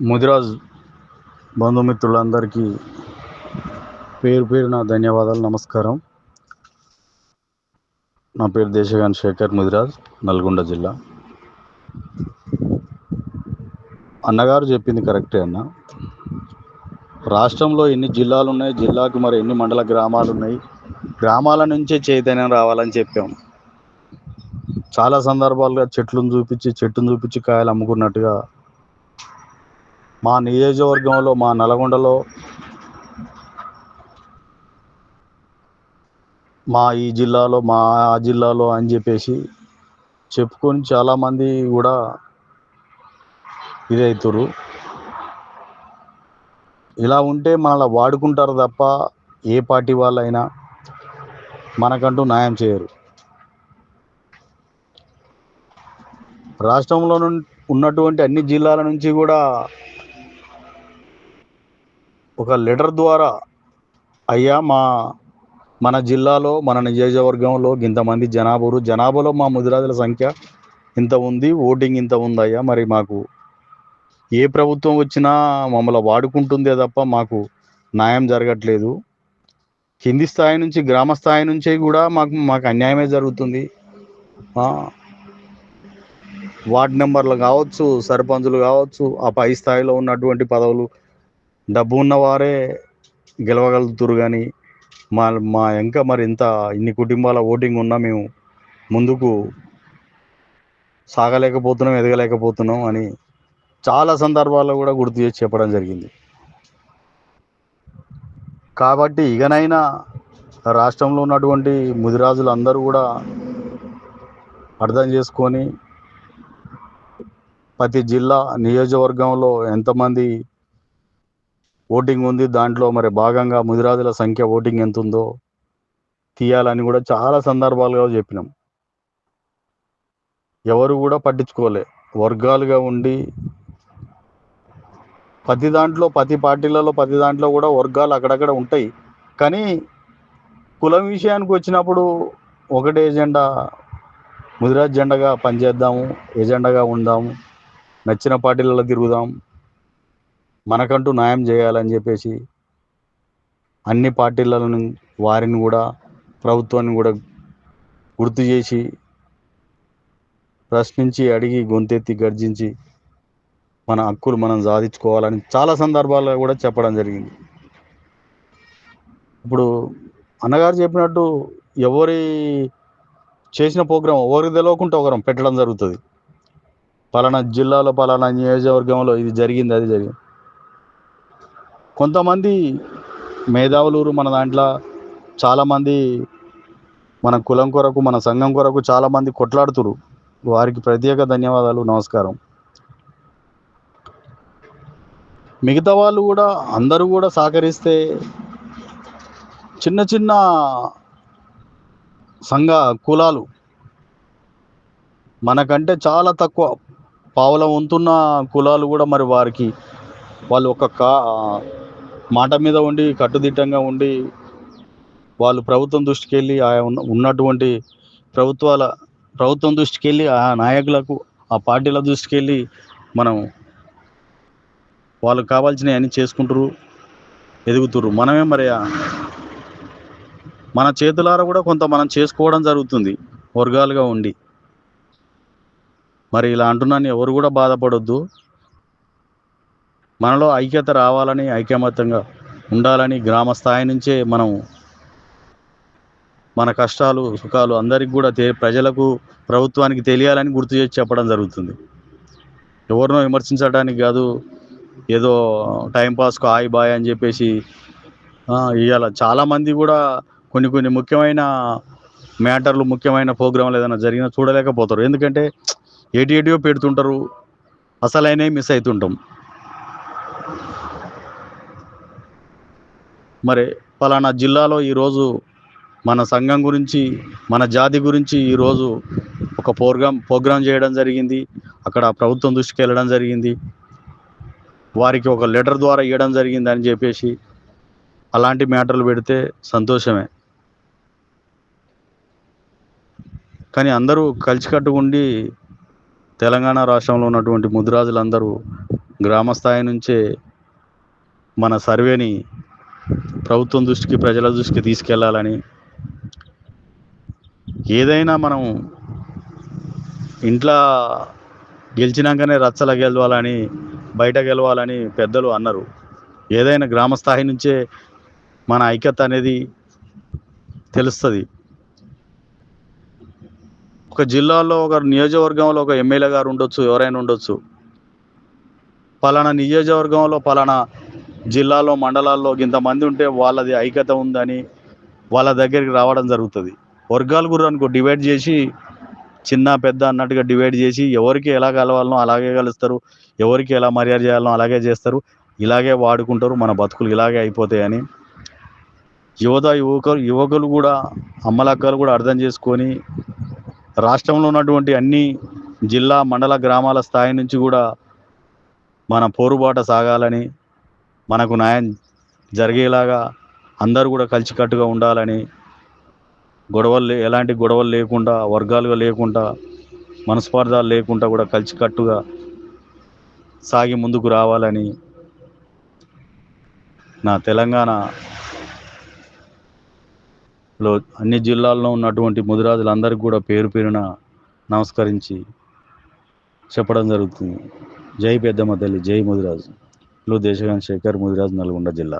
ముదిరాజ్ బంధుమిత్రులందరికీ పేరు పేరు నా ధన్యవాదాలు నమస్కారం. నా పేరు దేశగాన్ శేఖర్ ముదిరాజ్ నల్గొండ జిల్లా. అన్నగారు చెప్పింది కరెక్టే అన్న. రాష్ట్రంలో ఎన్ని జిల్లాలు ఉన్నాయి జిల్లాకు మరి ఎన్ని మండల గ్రామాలు ఉన్నాయి గ్రామాల నుంచే చైతన్యం రావాలని చెప్పాం చాలా సందర్భాలుగా చెట్లను చూపించి చెట్టును చూపించి కాయలు అమ్ముకున్నట్టుగా మా నియోజకవర్గంలో మా నల్గొండలో మా ఈ జిల్లాలో మా ఆ జిల్లాలో అని చెప్పేసి చెప్పుకొని చాలామంది కూడా ఇదవుతారు ఇలా ఉంటే మనలా వాడుకుంటారు తప్ప ఏ పార్టీ వాళ్ళైనా మనకంటూ న్యాయం చేయరు. రాష్ట్రంలో ఉన్నటువంటి అన్ని జిల్లాల నుంచి కూడా ఒక లెటర్ ద్వారా అయ్యా మా మన జిల్లాలో మన నియోజకవర్గంలో ఇంతమంది జనాభారు జనాభాలో మా ముదిరాజుల సంఖ్య ఇంత ఉంది ఓటింగ్ ఇంత ఉంది అయ్యా మరి మాకు ఏ ప్రభుత్వం వచ్చినా మమ్మల్ని వాడుకుంటుందే తప్ప మాకు న్యాయం జరగట్లేదు. కింది స్థాయి నుంచి గ్రామ స్థాయి నుంచి కూడా మాకు మాకు అన్యాయమే జరుగుతుంది. వార్డ్ నెంబర్లు కావచ్చు సర్పంచులు కావచ్చు ఆ పై స్థాయిలో ఉన్నటువంటి పదవులు డబ్బు ఉన్నవారే గెలవగలుగుతారు కానీ మా మా ఇంకా మరి ఇంత ఇన్ని కుటుంబాల ఓటింగ్ ఉన్నా మేము ముందుకు సాగలేకపోతున్నాం ఎదగలేకపోతున్నాం అని చాలా సందర్భాల్లో కూడా గుర్తు చేసి చెప్పడం జరిగింది. కాబట్టి ఇకనైనా రాష్ట్రంలో ఉన్నటువంటి ముదిరాజులు అందరూ కూడా అర్థం చేసుకొని ప్రతి జిల్లా నియోజకవర్గంలో ఎంతమంది ఓటింగ్ ఉంది. దాంట్లో మరి భాగంగా ముదిరాజుల సంఖ్య ఓటింగ్ ఎంత ఉందో తీయాలని కూడా చాలా సందర్భాలుగా చెప్పినాం. ఎవరు కూడా పట్టించుకోలే. వర్గాలుగా ఉండి ప్రతి దాంట్లో ప్రతి పార్టీలలో ప్రతి దాంట్లో కూడా వర్గాలు అక్కడక్కడ ఉంటాయి. కానీ కులం విషయానికి వచ్చినప్పుడు ఒకటే ఎజెండా ముదిరాజ్ జెండాగా పనిచేద్దాము ఎజెండాగా ఉందాము నచ్చిన పార్టీలలో తిరుగుదాం మనకంటూ న్యాయం చేయాలని చెప్పేసి అన్ని పార్టీలను వారిని కూడా ప్రభుత్వాన్ని కూడా గుర్తు చేసి ప్రశ్నించి అడిగి గొంతెత్తి గర్జించి మన హక్కులు మనం సాధించుకోవాలని చాలా సందర్భాల్లో కూడా చెప్పడం జరిగింది. ఇప్పుడు అన్నగారు చెప్పినట్టు ఎవరి చేసిన ప్రోగ్రాం ఎవరికి తెలియకుండా ఒకరం పెట్టడం జరుగుతుంది. పలానా జిల్లాలో పలానా నియోజకవర్గంలో ఇది జరిగింది అది జరిగింది. కొంతమంది మేధావులు మన దాంట్లో చాలామంది మన కులం కొరకు మన సంఘం కొరకు చాలామంది కొట్లాడుతురు. వారికి ప్రత్యేక ధన్యవాదాలు నమస్కారం. మిగతా వాళ్ళు కూడా అందరూ కూడా సహకరిస్తే చిన్న చిన్న సంఘ కులాలు మనకంటే చాలా తక్కువ పావుల వంతున్న కులాలు కూడా మరి వారికి వాళ్ళు ఒక కా మాట మీద ఉండి కట్టుదిట్టంగా ఉండి వాళ్ళు ప్రభుత్వం దృష్టికి వెళ్ళి ఆ ఉన్న- ఉన్నటువంటి ప్రభుత్వాల ప్రభుత్వం దృష్టికి వెళ్ళి ఆ నాయకులకు ఆ పార్టీల దృష్టికి వెళ్ళి మనం వాళ్ళకి కావాల్సినవి అన్నీ చేసుకుంటారు ఎదుగుతురు మనమే మరి మన చేతులారా కూడా కొంత మనం చేసుకోవడం జరుగుతుంది వర్గాలుగా ఉండి. మరి ఇలా అంటున్నాను ఎవరు కూడా బాధపడొద్దు. మనలో ఐక్యత రావాలని ఐకమత్యంగా ఉండాలని గ్రామ స్థాయి నుంచే మనం మన కష్టాలు సుఖాలు అందరికి కూడా తె ప్రజలకు ప్రభుత్వానికి తెలియాలని గుర్తు చేసి చెప్పడం జరుగుతుంది. ఎవరినో విమర్శించడానికి కాదు ఏదో టైంపాస్కు హాయ్ బాయ్ అని చెప్పేసి ఇవాళ చాలామంది కూడా కొన్ని కొన్ని ముఖ్యమైన మ్యాటర్లు ముఖ్యమైన ప్రోగ్రాంలు ఏదైనా జరిగినా చూడలేకపోతారు. ఎందుకంటే ఏటి ఏటియో పెడుతుంటారు. అసలైనవి మిస్ అవుతుంటాం మరి పలానా జిల్లాలో ఈరోజు మన సంఘం గురించి మన జాతి గురించి ఈరోజు ఒక ప్రోగ్రామ్ ప్రోగ్రాం చేయడం జరిగింది. అక్కడ ప్రభుత్వం దృష్టికి వెళ్ళడం జరిగింది. వారికి ఒక లెటర్ ద్వారా ఇవ్వడం జరిగింది అని చెప్పేసి అలాంటి మ్యాటర్లు పెడితే సంతోషమే. కానీ అందరూ కలిసికట్టుగా ఉండి తెలంగాణ రాష్ట్రంలో ఉన్నటువంటి ముదిరాజులందరూ గ్రామ స్థాయి నుంచే మన సర్వేని ప్రభుత్వం దృష్టికి ప్రజల దృష్టికి తీసుకెళ్ళాలని ఏదైనా మనం ఇంట్లో గెలిచినాకనే రచ్చల గెలవాలని బయట గెలవాలని పెద్దలు అన్నారు. ఏదైనా గ్రామ స్థాయి నుంచే మన ఐక్యత అనేది తెలుస్తుంది. ఒక జిల్లాలో ఒక నియోజకవర్గంలో ఒక ఎమ్మెల్యే గారు ఉండొచ్చు ఎవరైనా ఉండొచ్చు. పలానా నియోజకవర్గంలో పలానా జిల్లాలో మండలాల్లో ఇంతమంది ఉంటే వాళ్ళది ఐక్యత ఉందని వాళ్ళ దగ్గరికి రావడం జరుగుతుంది. వర్గాలు కూడా అనుకో డివైడ్ చేసి చిన్న పెద్ద అన్నట్టుగా డివైడ్ చేసి ఎవరికి ఎలా కలవాలనో అలాగే కలుస్తారు ఎవరికి ఎలా మర్యాద చేయాలనో అలాగే చేస్తారు ఇలాగే వాడుకుంటారు మన బతుకులు ఇలాగే అయిపోతాయని యువత యువకులు యువకులు కూడా అమ్మలక్కలు కూడా అర్థం చేసుకొని రాష్ట్రంలో ఉన్నటువంటి అన్ని జిల్లా మండల గ్రామాల స్థాయి నుంచి కూడా మన పోరుబాట సాగాలని మనకు న్యాయం జరిగేలాగా అందరూ కూడా కలిసికట్టుగా ఉండాలని గొడవలు ఎలాంటి గొడవలు లేకుండా వర్గాలుగా లేకుండా మనస్పర్ధాలు లేకుండా కూడా కలిసికట్టుగా సాగి ముందుకు రావాలని నా తెలంగాణలో అన్ని జిల్లాల్లో ఉన్నటువంటి ముదిరాజులందరికీ కూడా పేరు పేరున నమస్కరించి చెప్పడం జరుగుతుంది. జై పెద్దమ్మ తల్లి జై ముదిరాజు. లో దేశగాన్ శేఖర్ ముదిరాజు నల్గొండ జిల్లా.